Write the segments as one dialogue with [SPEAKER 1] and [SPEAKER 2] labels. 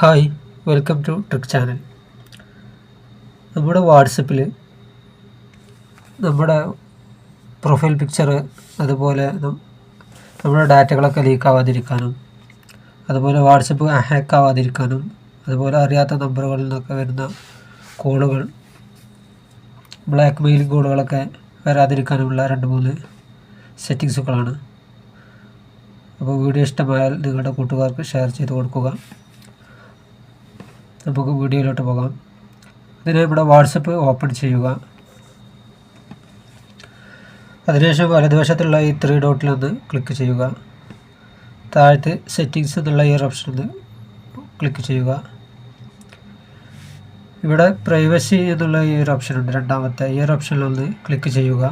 [SPEAKER 1] Hi welcome to trick channel. നമ്മുടെ വാട്സപ്പിൽ നമ്മുടെ പ്രൊഫൈൽ പിക്ചർ അതുപോലെ നമ്മുടെ ഡാറ്റകളൊക്കെ ലീക്ക് ആവാതിരിക്കാനും അതുപോലെ വാട്സപ്പ് ഹാക്ക് ആവാതിരിക്കാനും അതുപോലെ അറിയാത്ത നമ്പറുകളിൽ നിന്നൊക്കെ വരുന്ന കോളുകൾ ബ്ലാക്ക് മെയിലിംഗ് കോളുകളൊക്കെ വരാതിരിക്കാനുമുള്ള രണ്ട് മൂന്ന് സെറ്റിങ്സുകളാണ്. അപ്പോൾ വീഡിയോ ഇഷ്ടമായാൽ നിങ്ങളുടെ കൂട്ടുകാർക്ക് ഷെയർ ചെയ്ത് കൊടുക്കുക. നമുക്ക് വീഡിയോയിലോട്ട് പോകാം. അതിന് ഇവിടെ വാട്സപ്പ് ഓപ്പൺ ചെയ്യുക. അതിനുശേഷം വലതുവശത്തുള്ള ഈ ത്രീ ഡോട്ടിലൊന്ന് ക്ലിക്ക് ചെയ്യുക. താഴത്ത് സെറ്റിങ്സ് എന്നുള്ള ഈ ഓപ്ഷൻ ഒന്ന് ക്ലിക്ക് ചെയ്യുക. ഇവിടെ പ്രൈവസി എന്നുള്ള ഈ ഒരു ഓപ്ഷൻ ഉണ്ട് രണ്ടാമത്തെ. ഈ ഒരു ഓപ്ഷനിലൊന്ന് ക്ലിക്ക് ചെയ്യുക.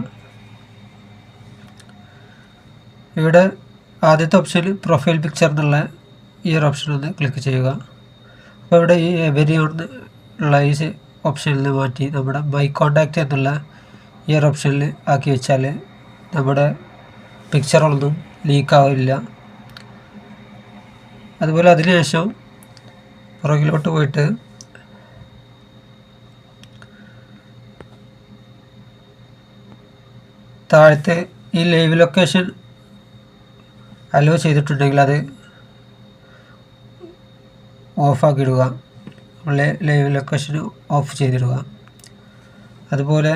[SPEAKER 1] ഇവിടെ ആദ്യത്തെ ഓപ്ഷനിൽ പ്രൊഫൈൽ പിക്ചർ എന്നുള്ള ഈ ഒരു ഓപ്ഷൻ ഒന്ന് ക്ലിക്ക് ചെയ്യുക. അപ്പോൾ ഇവിടെ ഈ എവരി ലൈസ് ഉള്ള ഈ ഓപ്ഷനിൽ മാറ്റി നമ്മുടെ മൈ കോണ്ടാക്റ്റ് എന്നുള്ള ഒരു ഓപ്ഷനിൽ ആക്കി വെച്ചാൽ നമ്മുടെ പിക്ചറുകളൊന്നും ലീക്ക് ആവില്ല. അതുപോലെ അതിനുശേഷം പുറകിലോട്ട് പോയിട്ട് താഴത്തെ ഈ ലൈവ് ലൊക്കേഷൻ അലോ ചെയ്തിട്ടുണ്ടെങ്കിൽ അത് ഓഫാക്കി ഇടുക നമ്മളെ ലൈവ് ലൊക്കേഷൻ ഓഫ് ചെയ്തിടുക. അതുപോലെ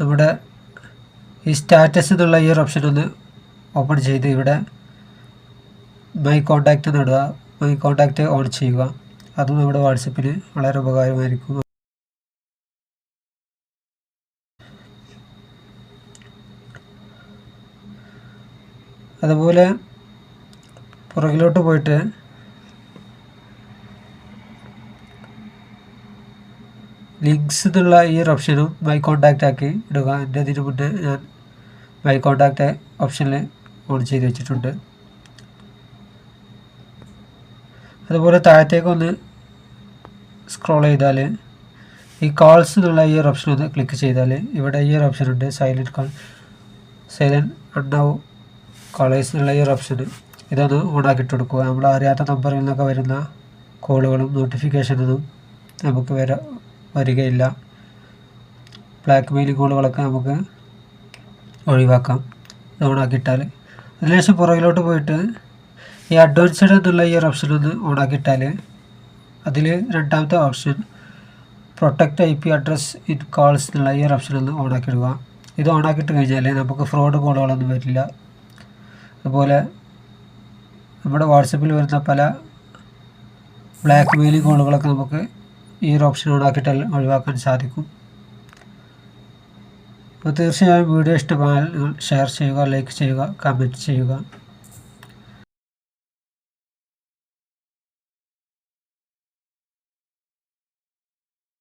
[SPEAKER 1] നമ്മുടെ ഈ സ്റ്റാറ്റസ് എന്നുള്ള ഈ ഒരു ഓപ്ഷൻ ഒന്ന് ഓപ്പൺ ചെയ്ത് ഇവിടെ മൈ കോൺടാക്റ്റ് നേടുക മൈ കോൺടാക്റ്റ് ഓൺ ചെയ്യുക. അതും നമ്മുടെ വാട്സപ്പിന് വളരെ ഉപകാരമായിരിക്കും. അതുപോലെ പുറകിലോട്ട് പോയിട്ട് ലിങ്ക്സ് എന്നുള്ള ഈ ഒരു ഓപ്ഷനും മൈ കോണ്ടാക്റ്റ് ആക്കി ഇടുക. എന്റെ അതിന് മുന്നേ ഞാൻ മൈ കോണ്ടാക്റ്റ് ഓപ്ഷനിൽ ഓൺ ചെയ്ത് വെച്ചിട്ടുണ്ട്. അതുപോലെ താഴത്തേക്ക് ഒന്ന് സ്ക്രോൾ ചെയ്താൽ ഈ കോൾസ് എന്നുള്ള ഈ ഒരു ഓപ്ഷൻ ഒന്ന് ക്ലിക്ക് ചെയ്താൽ ഇവിടെ ഈ ഒരു ഓപ്ഷൻ ഉണ്ട്. Silent call silent unknown callers എന്നുള്ള ഈ ഒരു ഓപ്ഷൻ ഇതൊന്ന് ഓണാക്കിയിട്ട് കൊടുക്കുക നമ്മൾ അറിയാത്ത നമ്പറിൽ നിന്നൊക്കെ വരുന്ന കോളുകളും നോട്ടിഫിക്കേഷനൊന്നും നമുക്ക് വര വരികയില്ല. ബ്ലാക്ക് മെയിൽ കോളുകളൊക്കെ നമുക്ക് ഒഴിവാക്കാം. ഇത് ഓണാക്കിയിട്ടാൽ അതിനുശേഷം പുറകിലോട്ട് പോയിട്ട് ഈ അഡ്വാൻസ്ഡ് എന്നുള്ള ഈ ഒരു ഓപ്ഷൻ ഒന്ന് ഓണാക്കിയിട്ടാൽ അതിൽ രണ്ടാമത്തെ option protect I P address in calls എന്നുള്ള ഈ ഒരു ഓപ്ഷൻ ഒന്ന് ഓണാക്കിയിടുക. ഇത് ഓണാക്കിയിട്ട് കഴിഞ്ഞാൽ നമുക്ക് ഫ്രോഡ് കോളുകളൊന്നും വരില്ല. അതുപോലെ നമ്മുടെ വാട്സപ്പിൽ വരുന്ന പല ബ്ലാക്ക് മെയിലിംഗ് കോളുകളൊക്കെ നമുക്ക് ഈ ഒരു ഓപ്ഷൻ ഓണാക്കിയിട്ടാൽ ഒഴിവാക്കാൻ സാധിക്കും. അപ്പോൾ തീർച്ചയായും വീഡിയോ ഇഷ്ടമായാൽ ഷെയർ ചെയ്യുക ലൈക്ക് ചെയ്യുക കമന്റ് ചെയ്യുക.